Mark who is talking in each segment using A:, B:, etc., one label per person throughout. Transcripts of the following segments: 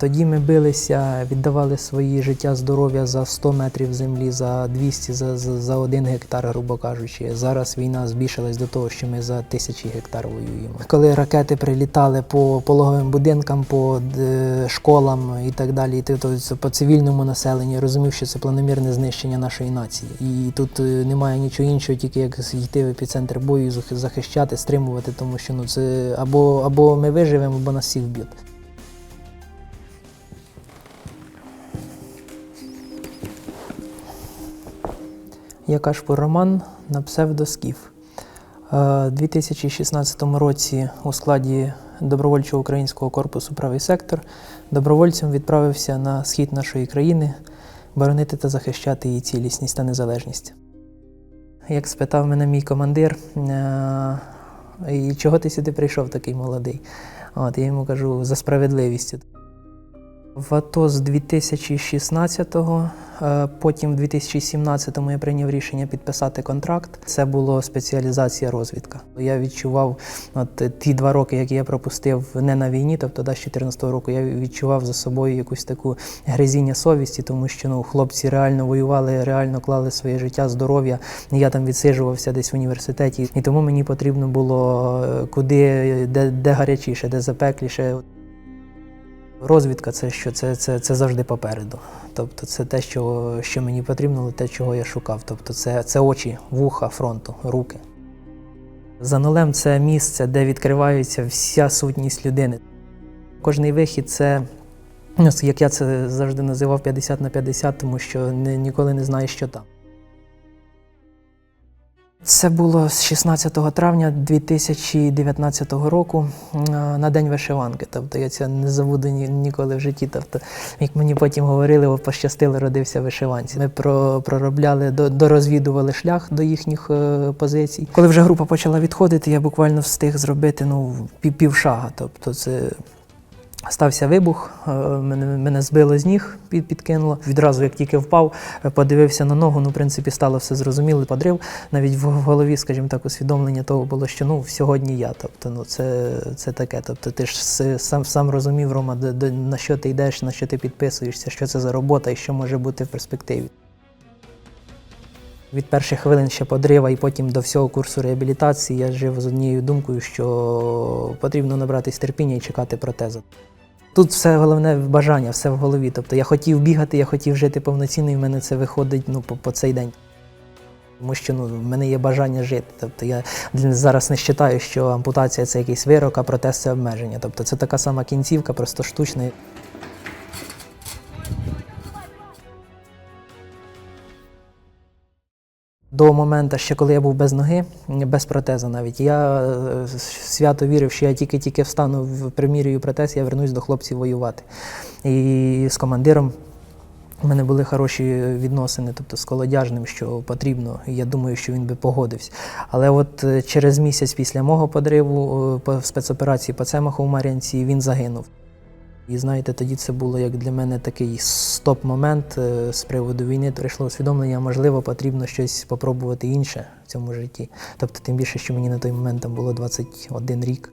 A: Тоді ми билися, віддавали свої життя, здоров'я за 100 метрів землі, за 200, за, за, за один гектар, грубо кажучи. Зараз війна збільшилась до того, що ми за тисячі гектар воюємо. Коли ракети прилітали по пологовим будинкам, по е, школам і так далі, і ти- то це по цивільному населенню, розумів, що це планомірне знищення нашої нації. І тут е, немає нічого іншого, тільки як йти в епіцентр бою, захищати, стримувати, тому що ну це або, або ми виживемо, або нас всіх вб'ють. Я Кашпур Роман на псевдоскіф. Е, У 2016 році у складі добровольчого українського корпусу правий сектор добровольцем відправився на схід нашої країни боронити та захищати її цілісність та незалежність. Як спитав мене мій командир, е, і чого ти сюди прийшов такий молодий? От, я йому кажу, за справедливість. В АТО з 2016-го, е, потім в 2017-му я прийняв рішення підписати контракт. Це було спеціалізація розвідка. Я відчував от е, ті два роки, які я пропустив не на війні, тобто да, з 14-го року, я відчував за собою якусь таку гризіння совісті, тому що ну, хлопці реально воювали, реально клали своє життя, здоров'я. Я там відсиджувався десь в університеті, і тому мені потрібно було е, куди, де, де гарячіше, де запекліше. Розвідка це що? Це, це, це завжди попереду. Тобто це те, що, що мені потрібно, те, чого я шукав. Тобто це, це очі, вуха фронту, руки. За нулем це місце, де відкривається вся сутність людини. Кожний вихід це, ну, як я це завжди називав, 50 на 50, тому що ніколи не знаєш, що там. Це було з 16 травня 2019 року на день вишиванки. Тобто я це не забуду ні, ніколи в житті. Тобто, як мені потім говорили, пощастило, родився вишиванці. Ми про, проробляли, до, дорозвідували шлях до їхніх е, позицій. Коли вже група почала відходити, я буквально встиг зробити ну, пів, півшага. Тобто це Стався вибух, е, мене, мене збило з ніг, під, підкинуло. Відразу, як тільки впав, е, подивився на ногу. Ну, в принципі, стало все зрозуміло. Подрив навіть в голові, скажімо так, усвідомлення того було, що ну сьогодні я. Тобто, ну це, це таке. Тобто, ти ж сам сам розумів, Рома, де- де- на що ти йдеш, на що ти підписуєшся, що це за робота і що може бути в перспективі. Від перших хвилин ще подрива і потім до всього курсу реабілітації я жив з однією думкою, що потрібно набратись терпіння і чекати протезу. Тут все головне бажання, все в голові. Тобто я хотів бігати, я хотів жити повноцінно, і в мене це виходить ну, по, по цей день. Тому що ну, в мене є бажання жити. Тобто я зараз не вважаю, що ампутація це якийсь вирок, а протест це обмеження. Тобто це така сама кінцівка, просто штучна. До моменту, ще коли я був без ноги, без протеза навіть, я е, свято вірив, що я тільки-тільки встану в примірюю протез, я вернусь до хлопців воювати. І з командиром у мене були хороші відносини, тобто з колодяжним, що потрібно, я думаю, що він би погодився. Але от е, через місяць після мого подриву е, по спецоперації по Цемаху в Мар'янці він загинув. І знаєте, тоді це було як для мене такий стоп-момент е, з приводу війни. Прийшло усвідомлення, можливо, потрібно щось спробувати інше в цьому житті. Тобто, тим більше, що мені на той момент там було 21 рік.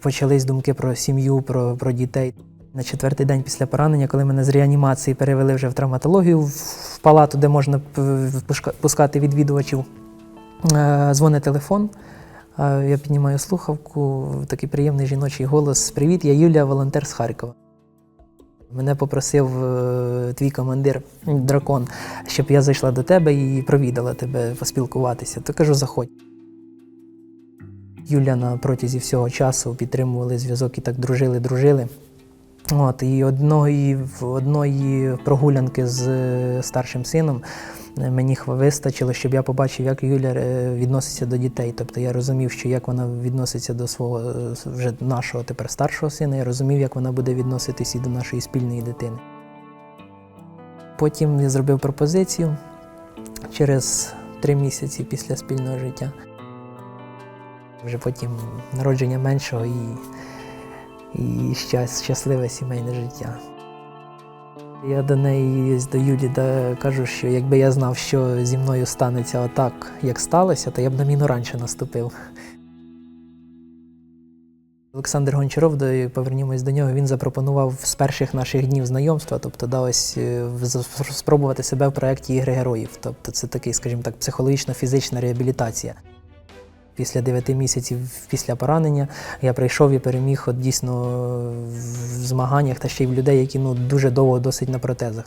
A: Почались думки про сім'ю, про, про дітей. На четвертий день після поранення, коли мене з реанімації перевели вже в травматологію в палату, де можна пускати відвідувачів, е, дзвонить телефон. Я піднімаю слухавку, такий приємний жіночий голос. Привіт, я Юлія, волонтер з Харкова. Мене попросив е, твій командир дракон, щоб я зайшла до тебе і провідала тебе поспілкуватися. То кажу, заходь. Юля на протязі всього часу підтримували зв'язок і так дружили, дружили. От, і одної, одної прогулянки з е, старшим сином мені вистачило, щоб я побачив, як Юля е, відноситься до дітей. Тобто я розумів, що як вона відноситься до свого е, вже нашого тепер старшого сина, я розумів, як вона буде відноситись і до нашої спільної дитини. Потім я зробив пропозицію через три місяці після спільного життя. Вже потім народження меншого і і щас, щасливе сімейне життя. Я до неї, до Юлі кажу, що якби я знав, що зі мною станеться отак, як сталося, то я б на міну раніше наступив. Олександр Гончаров, повернімось до нього, він запропонував з перших наших днів знайомства, тобто да, ось е, спробувати себе в проєкті Ігри героїв. Тобто це такий, скажімо так, психологічно-фізична реабілітація. Після 9 місяців після поранення я прийшов і переміг от дійсно в змаганнях та ще й в людей, які ну, дуже довго досить на протезах.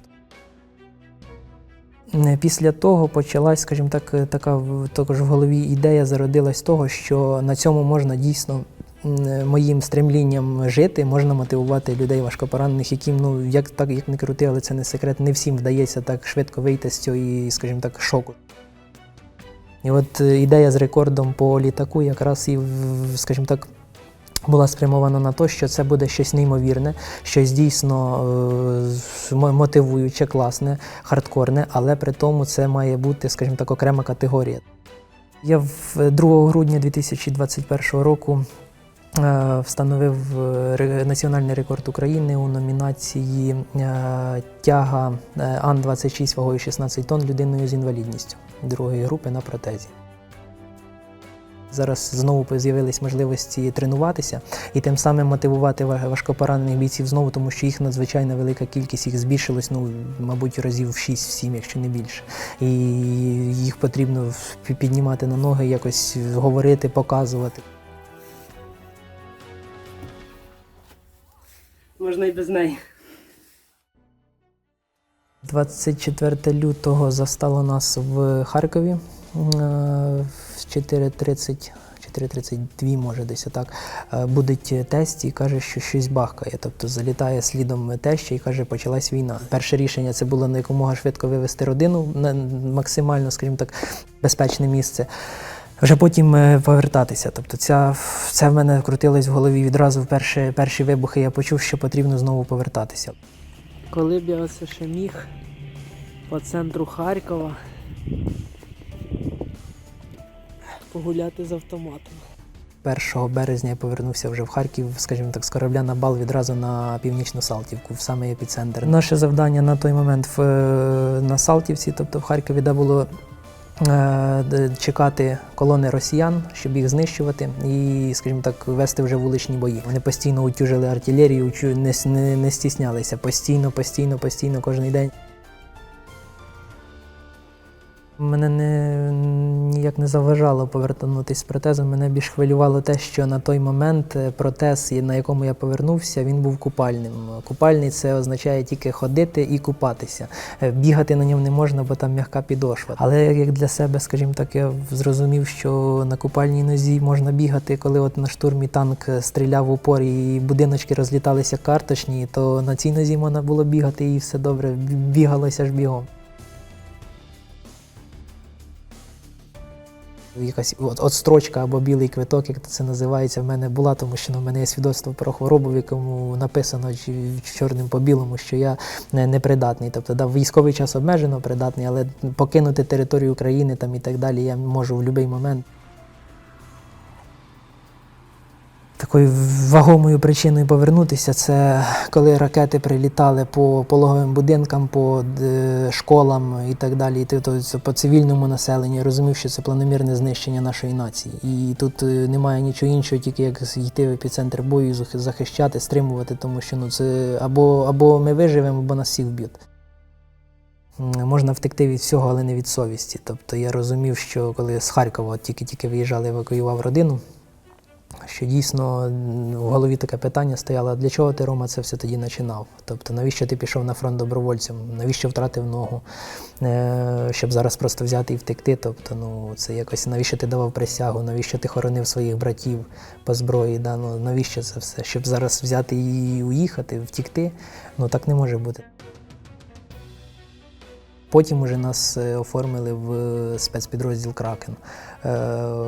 A: Е, Після того почалась, скажімо так, е, така також в голові ідея зародилась того, що на цьому можна дійсно е, моїм стремлінням жити, можна мотивувати людей важкопоранених, яким, ну як так як не крути, але це не секрет, не всім вдається так швидко вийти з цього, скажімо так, шоку. І от е, ідея з рекордом по літаку якраз і, скажімо так, була спрямована на те, що це буде щось неймовірне, щось дійсно е, мотивуюче, класне, хардкорне, але при тому це має бути, скажімо так, окрема категорія. Я в 2 грудня 2021 року е, встановив е, національний рекорд України у номінації е, тяга е, Ан-26 вагою 16 тонн людиною з інвалідністю другої групи на протезі. Зараз знову з'явились можливості тренуватися і тим самим мотивувати важкопоранених бійців знову, тому що їх надзвичайно велика кількість, їх збільшилось, ну, мабуть, разів в 6-7, якщо не більше. І їх потрібно піднімати на ноги, якось говорити, показувати.
B: Можна і без неї.
A: 24 лютого застало нас в Харкові е, в 4.30, 4.32, може десь отак. Е, Будуть тест і каже, що щось бахкає. Тобто залітає слідом теща і каже, почалась війна. Перше рішення це було на якомога швидко вивести родину на максимально, скажімо так, безпечне місце. Вже потім е, повертатися. Тобто ця, це в мене крутилось в голові відразу в перші, перші вибухи. Я почув, що потрібно знову повертатися.
B: Коли б я оце ще міг по центру Харкова погуляти з автоматом.
A: 1 березня я повернувся вже в Харків, скажімо так, з корабля на бал відразу на північну Салтівку, в самий епіцентр. Наше завдання на той момент в, е, на Салтівці, тобто в Харкові, де було чекати колони росіян, щоб їх знищувати, і, скажімо так, вести вже вуличні бої. Вони постійно утюжили артилерію, не, не, не стіснялися. Постійно, постійно, постійно, кожен день. Мене не ніяк не заважало повернутися з протезом. Мене більш хвилювало те, що на той момент е, протез, на якому я повернувся, він був купальним. Купальний це означає тільки ходити і купатися. Е, Бігати на ньому не можна, бо там м'яка підошва. Але як для себе, скажімо так, я зрозумів, що на купальній нозі можна бігати, коли от на штурмі танк е, стріляв в упор і будиночки розліталися карточні, то на цій нозі можна було бігати і все добре, бігалося ж бігом. Якась от, от строчка або білий квиток, як це називається, в мене була, тому що ну, в мене є свідоцтво про хворобу, в якому написано чорним по білому, що я не, непридатний. Тобто да, військовий час обмежено придатний, але покинути територію України там і так далі я можу в будь-який момент. Такою вагомою причиною повернутися це коли ракети прилітали по пологовим будинкам, по е, школам і так далі, і ти- то це по цивільному населенню. Я розумів, що це планомірне знищення нашої нації. І тут е, немає нічого іншого, тільки як йти в епіцентр бою, захищати, стримувати, тому що ну це або, або ми виживемо, або нас всіх вб'ють. Можна втекти від всього, але не від совісті. Тобто я розумів, що коли з Харкова тільки-тільки виїжджали, евакуював родину, що дійсно в голові таке питання стояло, для чого ти, Рома, це все тоді починав? Тобто, навіщо ти пішов на фронт добровольцем, навіщо втратив ногу, е, щоб зараз просто взяти і втекти? Тобто, ну це якось навіщо ти давав присягу, навіщо ти хоронив своїх братів по зброї? Да? Ну, навіщо це все? Щоб зараз взяти і уїхати, втікти? Ну так не може бути. Потім уже нас е, оформили в спецпідрозділ Кракен е,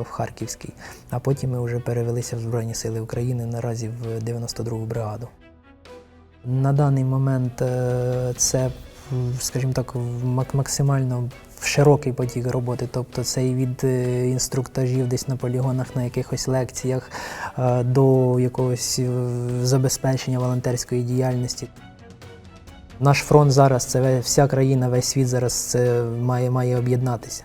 A: в Харківський, а потім ми вже перевелися в Збройні Сили України наразі в 92-гу бригаду. На даний момент е, це, скажімо так, максимально широкий потік роботи. Тобто це і від е, інструктажів десь на полігонах, на якихось лекціях е, до якогось е, забезпечення волонтерської діяльності. Наш фронт зараз це вся країна, весь світ зараз це має, має об'єднатися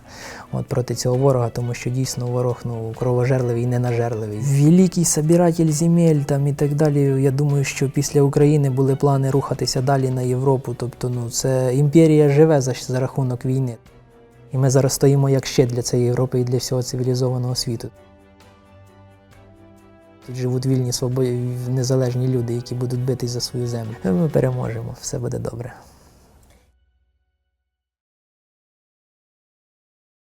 A: от, проти цього ворога, тому що дійсно ворог ну, кровожерливий і ненажерливий. Великий собиратель земель там і так далі. Я думаю, що після України були плани рухатися далі на Європу. Тобто, ну це імперія живе за, за рахунок війни. І ми зараз стоїмо як щит для цієї Європи і для всього цивілізованого світу. Тут живуть вільні, свободі, незалежні люди, які будуть битись за свою землю. Ми переможемо, все буде добре.